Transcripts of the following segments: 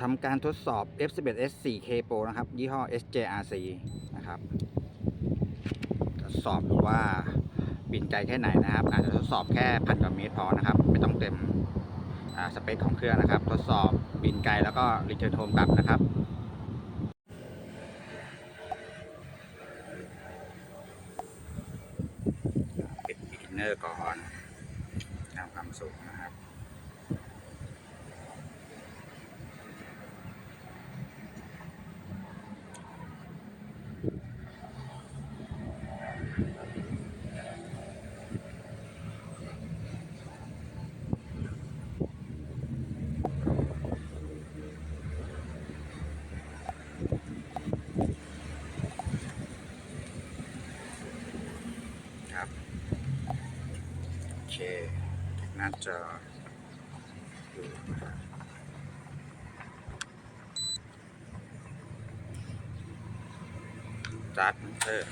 ทำการทดสอบ F11S 4K Pro นะครับ ยี่ห้อ SJRC นะครับ ทดสอบดูว่าบินไกลแค่ไหนนะครับ อาจจะทดสอบแค่พันกว่าเมตรพอนะครับ ไม่ต้องเต็มอ่าสเปคของเครื่องนะครับ ทดสอบบินไกลแล้วก็รีเทิร์นโฮมกลับนะครับปิดบินเนอร์ก่อนตามความสูงนะครับ เคหน่าจะดูนะครับจัดเออ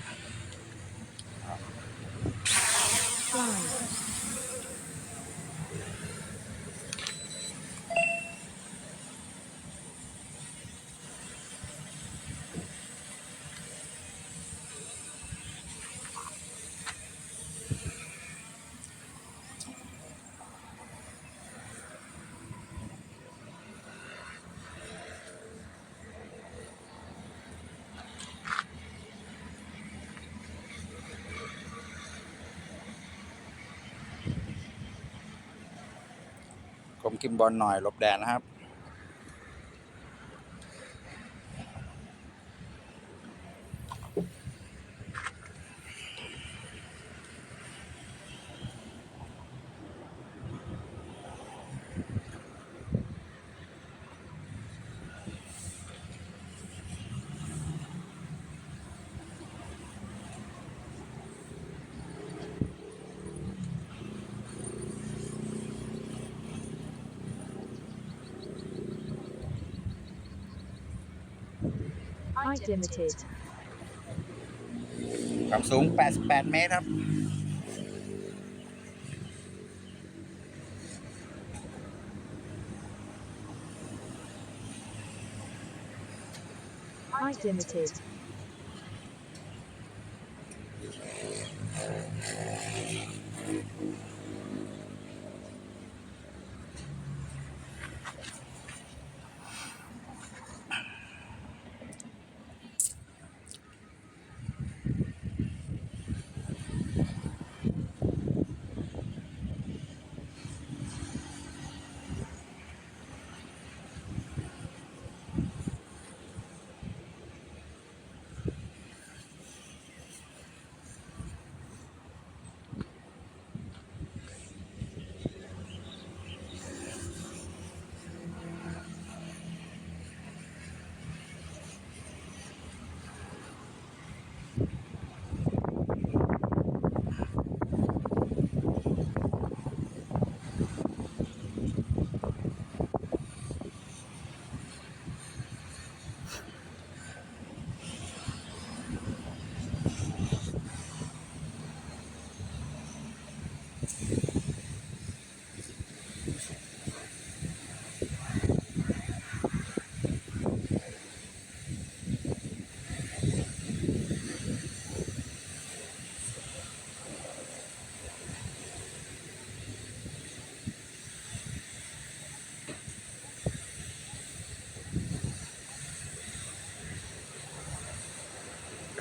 กิมบอลหน่อยหลบแดดนะครับ Height limited. ความสูง 88 เมตรครับ Height limited. ค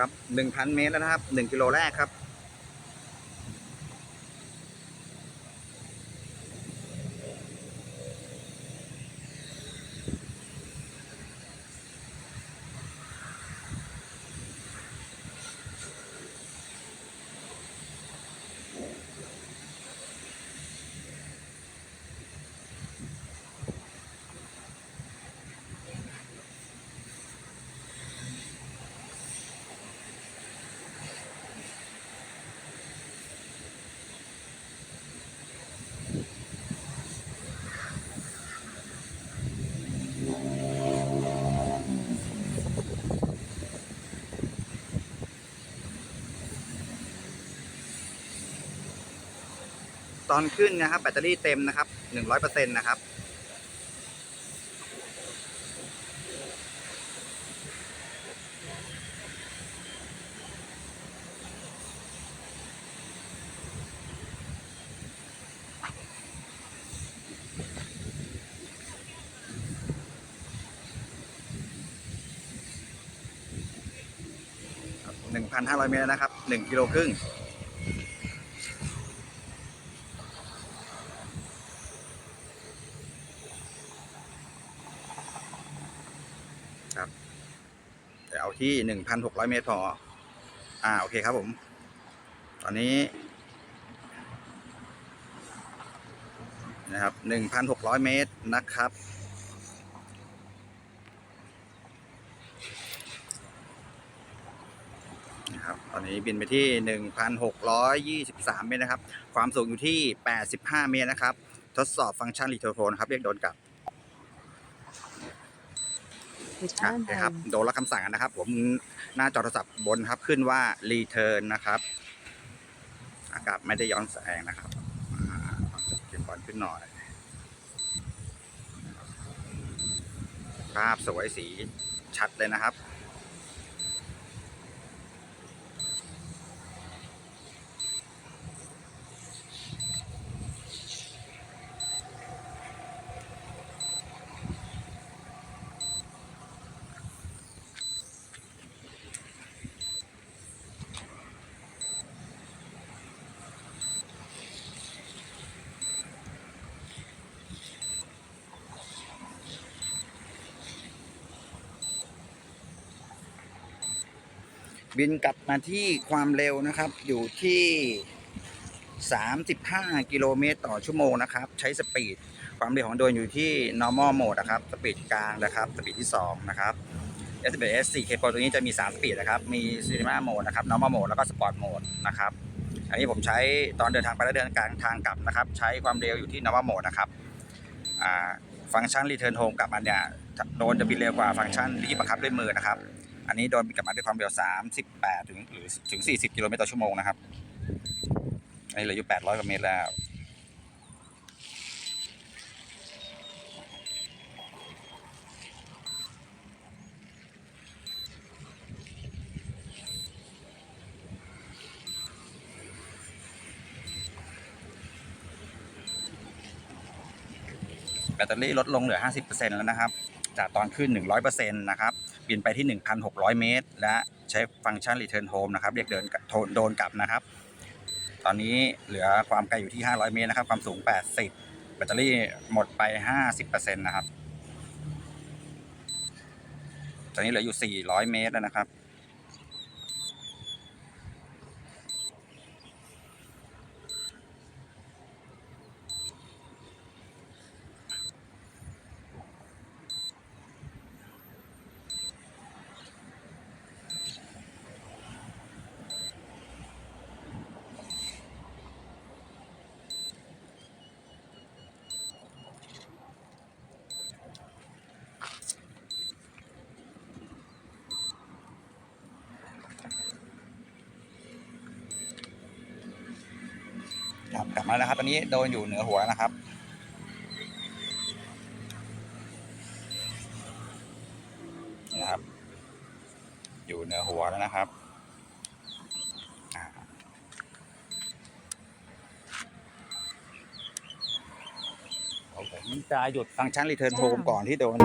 รับ1,000 เมตรแล้วนะครับ 1 กิโลแรกครับ ตอนขึ้นนะครับแบตเตอรี่เต็มนะครับหนึ่งร้อยเปอร์เซ็นต์นะครับ1,500 เมตรนะครับหนึ่งกิโลครึ่ง เดี๋ยวที่1,600เมตรพออ่าโอเคครับผม ตอนนี้นะครับ1,600เมตรนะครับ นะครับ ตอนนี้บินไปที่1,623เมตรนะครับ ความสูงอยู่ที่85เมตรนะครับ ทดสอบฟังก์ชันรีเทอร์โฟนครับ เรียกโดนกลับ อะ Return โอเคครับ home. โดนรับคำสั่งนะครับ ผมหน้าจอโทรศัพท์บนครับขึ้นว่า return นะครับ อากาศไม่ได้ย้อนแสงนะครับอ่าจะเก็บบอลขึ้นหน่อย ภาพสวยสีชัดเลยนะครับ บินกลับมาที่ความเร็วนะครับ อยู่ที่ 35 กิโลเมตรต่อชั่วโมงนะครับ ใช้สปีด ความเร็วของโดรนอยู่ที่ normal mode นะครับ สปีดกลางนะครับ สปีดที่ 2 นะครับ s 1 s 4 k Pro ตัวนี้จะมี 3 สปีดนะครับ มี cinema mode นะครับ normal mode แล้วก็ sport mode นะครับ อันนี้ผมใช้ตอนเดินทางไปและเดินกลางทางกลับนะครับ ใช้ความเร็วอยู่ที่ normal mode นะครับฟังก์ชัน return home กลับมาเนี่ยโดรนจะบินเร็วกว่าฟังก์ชันที่บังคับด้วยมือนะครับ อันนี้โดนกลับมาด้วยความเร็ว 38 ถึงหรือถึง 40 กิโลเมตรต่อชั่วโมงนะครับ อันนี้เหลืออยู่ 800กว่าเมตรแล้วแบตเตอรี่ลดลงเหลือ 50%แล้วนะครับ จากตอนขึ้น 100%นะครับ บินไปที่ 1,600 เมตร และใช้ฟังก์ชัน Return Home นะครับ เรียกเดินโทนโดนกลับนะครับ ตอนนี้เหลือความไกลอยู่ที่ 500 เมตรนะครับ ความสูง 80 แบตเตอรี่หมดไป 50%นะครับ ตอนนี้เหลืออยู่ 400 เมตรแล้วนะครับ กลับมาแล้วครับตอนนี้โดนอยู่เหนือหัวนะครับนะครับ อยู่เหนือหัวแล้วนะครับอ่าผมจะหยุดฟังก์ชัน Return Home ก่อนที่โดน